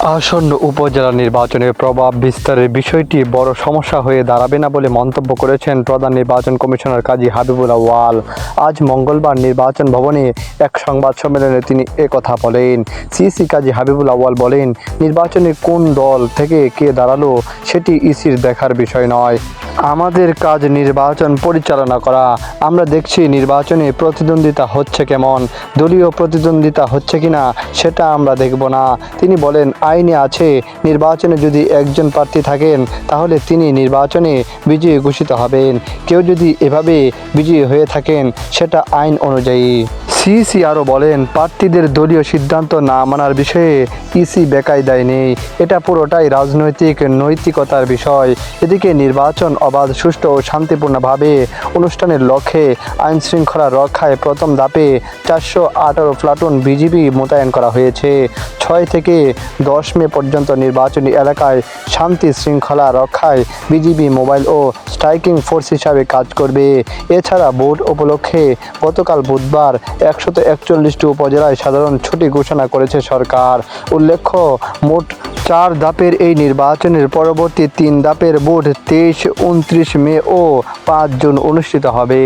আসন্ন উপজেলা নির্বাচনের প্রভাব বিস্তারের বিষয়টি বড় সমস্যা হয়ে দাঁড়াবে না বলে মন্তব্য করেছেন প্রধান নির্বাচন কমিশনার কাজী হাবিবুল্লাহ ওয়াল আজ মঙ্গলবার নির্বাচন ভবনে এক সংবাদ সম্মেলনে তিনি কথা বলেন। সিসি কাজী হাবিবুল্লাহ ওয়াল বলেন, নির্বাচনে কোন দল থেকে কে দাঁড়াল সেটি ইসির দেখার বিষয় নয়। আমাদের কাজ নির্বাচন পরিচালনা করা। আমরা দেখছি নির্বাচনে প্রতিদ্বন্দ্বিতা হচ্ছে কেমন, দলীয় প্রতিদ্বন্দ্বিতা হচ্ছে কিনা, সেটা আমরা দেখব না। তিনি বলেন, আইনে আছে, নির্বাচনে যদি একজন প্রার্থী থাকেন, তাহলে তিনি নির্বাচনে বিজয়ী ঘোষিত হবেন। কেউ যদি এভাবে বিজয়ী হয়ে থাকেন, সেটা আইন অনুযায়ী। সিইসি আরও বলেন, প্রার্থীদের দলীয় সিদ্ধান্ত না মানার বিষয়ে ইসি বেকায়দায় নেই। এটা পুরোটাই রাজনৈতিক নৈতিকতার বিষয়। এদিকে নির্বাচন অবাধ, সুষ্ঠু ও শান্তিপূর্ণভাবে অনুষ্ঠানের লক্ষ্যে আইনশৃঙ্খলা রক্ষায় প্রথম ধাপে চারশো আঠারো প্লাটুন বিজিবি মোতায়েন করা হয়েছে। ছয় থেকে দশ মে পর্যন্ত নির্বাচনী এলাকায় শান্তি শৃঙ্খলা রক্ষায় বিজিবি মোবাইল ও স্ট্রাইকিং ফোর্স হিসাবে কাজ করবে। এছাড়া ভোট উপলক্ষে গতকাল বুধবার একশত একচল্লিশটি উপজেলায় সাধারণ ছুটি ঘোষণা করেছে সরকার। উল্লেখ্য, মোট চার ধাপের এই নির্বাচনের পরবর্তী তিন ধাপের ভোট তেইশ, উনত্রিশ মে ও পাঁচ জুন অনুষ্ঠিত হবে।